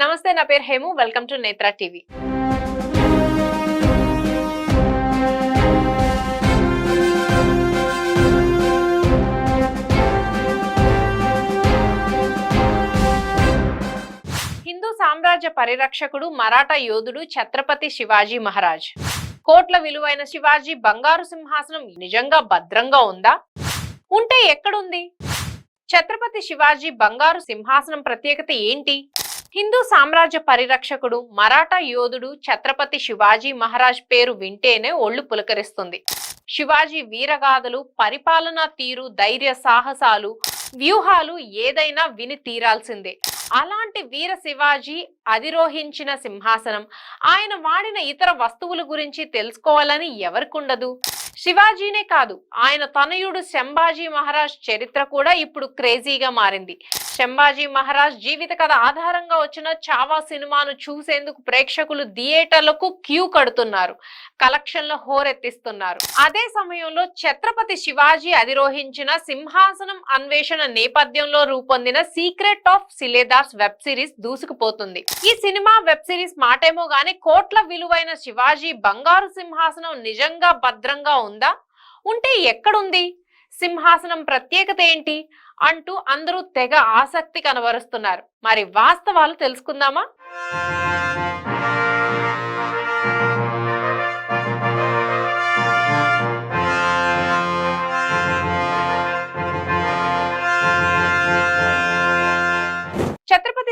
నమస్తే నా పేరు Hemu. Welcome to Netra TV. Hindu సామ్రాజ్య పరిరక్షకుడు మరాఠా యోధుడు ఛత్రపతి శివాజీ మహారాజ్. కోట్ల విలువైన శివాజీ బంగారు సింహాసనం నిజంగా భద్రంగా ఉందా? ఉంటే ఎక్కడుంది? ఛత్రపతి శివాజీ బంగారు సింహాసనం ప్రత్యేకత ఏంటి? హిందూ సామ్రాజ్య పరిరక్షకుడు మరాఠా యోధుడు ఛత్రపతి శివాజీ మహారాజ్ పేరు వింటేనే ఒళ్ళు పులకరిస్తుంది. శివాజీ వీరగాథలు పరిపాలనా తీరు ధైర్య సాహసాలు వ్యూహాలు ఏదైనా విని తీరాల్సిందే. అలాంటి వీర శివాజీ అధిరోహించిన సింహాసనం. ఆయన వాడిన ఇతర వస్తువుల గురించి తెలుసుకోవాలని ఎవరికుండదు? శివాజీనే కాదు ఆయన తనయుడు శంభాజీ మహారాజ్ చరిత్ర కూడా ఇప్పుడు క్రేజీగా మారింది. శంభాజీ మహారాజ్ జీవిత కథ ఆధారంగా వచ్చిన చావా సినిమాను చూసేందుకు ప్రేక్షకులు థియేటర్లకు క్యూ కడుతున్నారు కలెక్షన్ల హోరెత్తిస్తున్నారు. అదే సమయంలో ఛత్రపతి శివాజీ అధిరోహించిన సింహాసనం అన్వేషణ నేపథ్యంలో రూపొందిన secret of Shiledars web series దూసుకుపోతుంది. ఈ సినిమా వెబ్ సిరీస్ మాటేమో గానీ కోట్ల విలువైన శివాజీ బంగారు సింహాసనం నిజంగా భద్రంగా ఉందా? ఉంటే ఎక్కడుంది? సింహాసనం ప్రత్యేకత ఏంటి? అంటూ అందరూ తెగ ఆసక్తి కనబరుస్తున్నారు. మరి వాస్తవాలు తెలుసుకుందామా?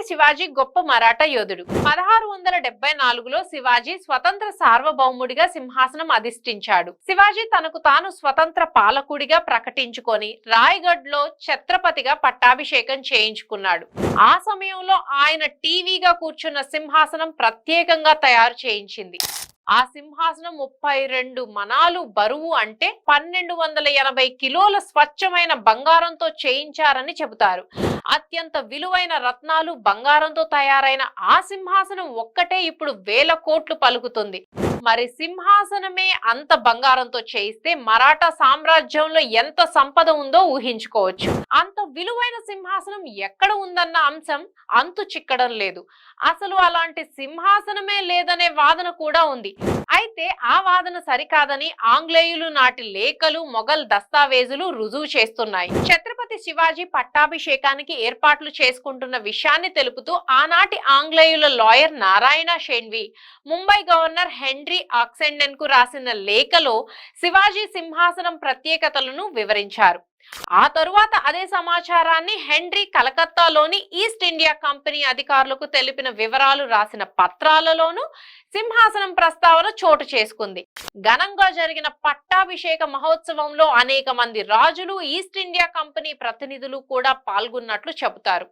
శివాజీ గొప్ప మరాఠా యోధుడు. పదహారు వందల డెబ్బై నాలుగులో శివాజీ స్వతంత్ర సార్వభౌముడిగా సింహాసనం అధిష్ఠించాడు. శివాజీ తనకు తాను స్వతంత్ర పాలకుడిగా ప్రకటించుకొని రాయ్గఢ్లో ఛత్రపతిగా పట్టాభిషేకం చేయించుకున్నాడు. ఆ సమయంలో ఆయన టీవీగా కూర్చున్న సింహాసనం ప్రత్యేకంగా తయారు చేయించింది. ఆ సింహాసనం ముప్పై రెండు మనాలు బరువు అంటే పన్నెండు వందల ఎనభై కిలోల స్వచ్ఛమైన బంగారంతో చేయించారని చెబుతారు. అత్యంత విలువైన రత్నాలు బంగారంతో తయారైన ఆ సింహాసనం ఒక్కటే ఇప్పుడు వేల కోట్లు పలుకుతుంది. మరి సింహాసనమే అంత బంగారంతో చేయిస్తే మరాఠా సామ్రాజ్యంలో ఎంత సంపద ఉందో ఊహించుకోవచ్చు. అంత విలువైన సింహాసనం ఎక్కడ ఉందన్న అంశం అంతు చిక్కడం లేదు. అసలు అలాంటి సింహాసనమే లేదనే వాదన కూడా ఉంది. అయితే ఆ వాదన సరికాదని ఆంగ్లేయులు నాటి లేఖలు మొఘల్ దస్తావేజులు రుజువు చేస్తున్నాయి. ఛత్రపతి శివాజీ పట్టాభిషేకానికి ఏర్పాట్లు చేసుకుంటున్న విషయాన్ని తెలుపుతూ ఆనాటి ఆంగ్లేయుల lawyer Narayana Shenvi Mumbai governor Henry ఆక్సెండెన్కు రాసిన లేఖలో శివాజీ సింహాసనం ప్రత్యేకతలను వివరించారు. ఆ తరువాత అదే సమాచారాన్ని హెన్రీ కలకత్తాలోని ఈస్ట్ ఇండియా కంపెనీ అధికారులకు తెలిపిన వివరాలు రాసిన పత్రాలలోనూ సింహాసనం ప్రస్తావన చోటు చేసుకుంది. ఘనంగా జరిగిన పట్టాభిషేక మహోత్సవంలో అనేక మంది రాజులు ఈస్ట్ ఇండియా కంపెనీ ప్రతినిధులు కూడా పాల్గొన్నట్లు చెబుతారు.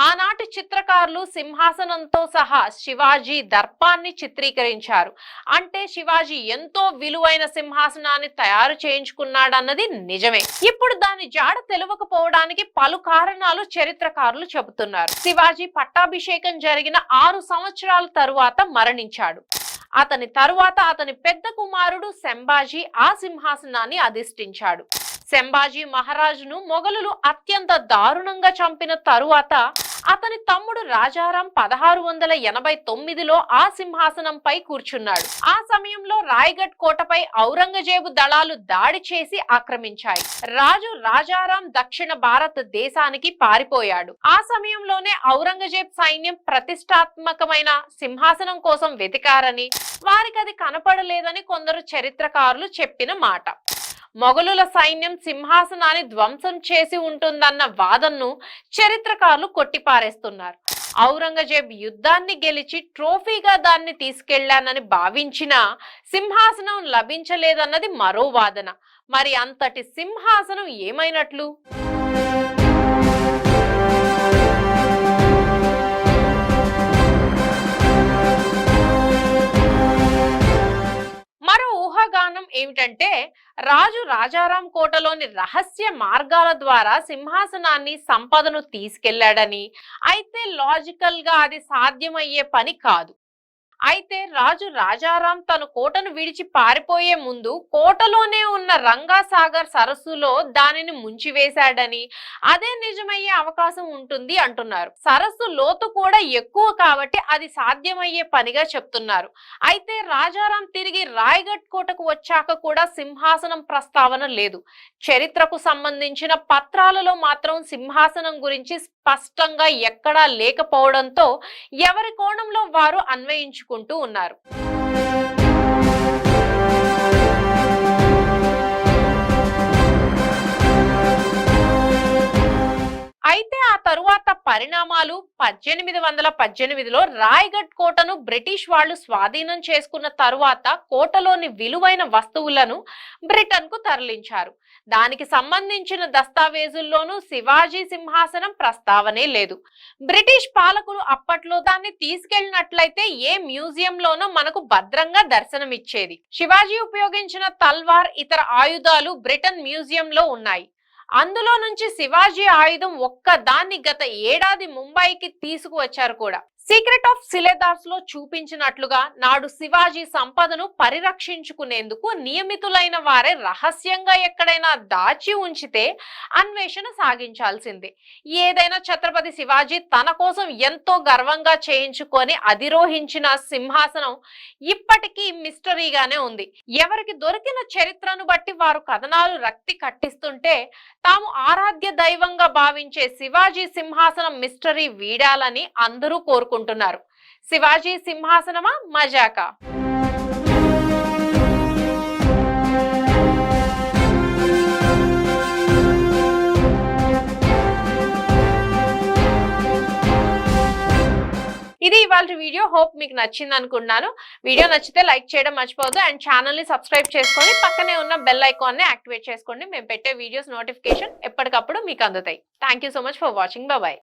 ఆనాటి చిత్రకారులు సింహాసనంతో సహా శివాజీ దర్పాన్ని చిత్రీకరించారు. అంటే శివాజీ ఎంతో విలువైన సింహాసనాన్ని తయారు చేయించుకున్నాడన్నది నిజమే. ఇప్పుడు దాని జాడ తెలియకపోవడానికి పలు కారణాలు చరిత్రకారులు చెబుతున్నారు. శివాజీ పట్టాభిషేకం జరిగిన ఆరు సంవత్సరాల తరువాత మరణించాడు. అతని తరువాత అతని పెద్ద కుమారుడు శంభాజీ ఆ సింహాసనాన్ని అధిష్ఠించాడు. శంభాజీ మహారాజును మొఘలులు అత్యంత దారుణంగా చంపిన తరువాత అతని తమ్ముడు రాజారాం పదహారు వందల ఎనభై తొమ్మిదిలో ఆ సింహాసనంపై కూర్చున్నాడు. ఆ సమయంలో రాయ్గఢ్ కోటపై ఔరంగజేబు దళాలు దాడి చేసి ఆక్రమించాయి. రాజు రాజారాం దక్షిణ భారత దేశానికి పారిపోయాడు. ఆ సమయంలోనే ఔరంగజేబ్ సైన్యం ప్రతిష్టాత్మకమైన సింహాసనం కోసం వెతికారని వారికి అది కనపడలేదని కొందరు చరిత్రకారులు చెప్పిన మాట. మొఘలుల సైన్యం సింహాసనాన్ని ధ్వంసం చేసి ఉంటుందన్న వాదనను చరిత్రకారులు కొట్టిపారేస్తున్నారు. ఔరంగజేబ్ యుద్ధాన్ని గెలిచి ట్రోఫీగా దాన్ని తీసుకెళ్ళానని భావించిన సింహాసనం లభించలేదన్నది మరో వాదన. మరి అంతటి సింహాసనం ఏమైనట్లు? ఏమిటంటే రాజు రాజారాం కోటలోని రహస్య మార్గాల ద్వారా సింహాసనాన్ని సంపదను తీసుకెళ్ళాడని అయితే లాజికల్గా అది సాధ్యమయ్యే పని కాదు. అయితే రాజు రాజారాం తన కోటను విడిచి పారిపోయే ముందు కోటలోనే ఉన్న రంగాసాగర్ సరస్సులో దానిని ముంచివేశాడని అదే నిజమయ్యే అవకాశం ఉంటుంది అంటున్నారు. సరస్సు లోతు కూడా ఎక్కువ కాబట్టి అది సాధ్యమయ్యే పనిగా చెప్తున్నారు. అయితే రాజారాం తిరిగి రాయగఢ్ కోటకు వచ్చాక కూడా సింహాసనం ప్రస్తావన లేదు. చరిత్రకు సంబంధించిన పత్రాలలో మాత్రం సింహాసనం గురించి స్పష్టంగా ఎక్కడా లేకపోవడంతో ఎవరి కోణంలో వారు పంచుకుంటూ ఉన్నారు. అయితే ఆ తరువాత పరిణామాలు పద్దెనిమిది వందల పద్దెనిమిదిలో రాయ్గఢ్ కోటను బ్రిటిష్ వాళ్ళు స్వాధీనం చేసుకున్న తరువాత కోటలోని విలువైన వస్తువులను బ్రిటన్కు తరలించారు. దానికి సంబంధించిన దస్తావేజుల్లోనూ శివాజీ సింహాసనం ప్రస్తావనే లేదు. బ్రిటిష్ పాలకులు అప్పట్లో దాన్ని తీసుకెళ్ళినట్లయితే ఏ మ్యూజియంలోనో మనకు భద్రంగా దర్శనమిచ్చేది. శివాజీ ఉపయోగించిన తల్వార్ ఇతర ఆయుధాలు బ్రిటన్ మ్యూజియంలో ఉన్నాయి. అందులో నుంచి శివాజీ ఆయుధం ఒక్క దాన్ని గత ఏడాది ముంబైకి తీసుకువచ్చారు కూడా. సీక్రెట్ ఆఫ్ సిలేదార్స్లో చూపించినట్లుగా నాడు శివాజీ సంపదను పరిరక్షించుకునేందుకు నియమితులైన వారే రహస్యంగా ఎక్కడైనా దాచి ఉంచితే అన్వేషణ సాగించాల్సిందే. ఏదైనా ఛత్రపతి శివాజీ తన కోసం ఎంతో గర్వంగా చేయించుకొని అధిరోహించిన సింహాసనం ఇప్పటికీ మిస్టరీగానే ఉంది. ఎవరికి దొరికిన చరిత్రను బట్టి వారు కథనాలు రక్తి కట్టిస్తుంటే తాము ఆరాధ్య దైవంగా భావించే శివాజీ సింహాసనం మిస్టరీ వీడాలని అందరూ కోరుకుంటున్నారు. శివాజీ సింహాసనమా? మజాకా? ఇది ఇవాళ వీడియో. హోప్ మీకు నచ్చింది అనుకుంటున్నాను. వీడియో నచ్చితే లైక్ చేయడం మర్చిపోవద్దు. అండ్ ఛానల్ని సబ్స్క్రైబ్ చేసుకొని పక్కనే ఉన్న బెల్ ఐకాన్ని యాక్టివేట్ చేసుకోండి. మేము పెట్టే వీడియోస్ నోటిఫికేషన్ ఎప్పటికప్పుడు మీకు అందుతాయి. Thank so much for watching bye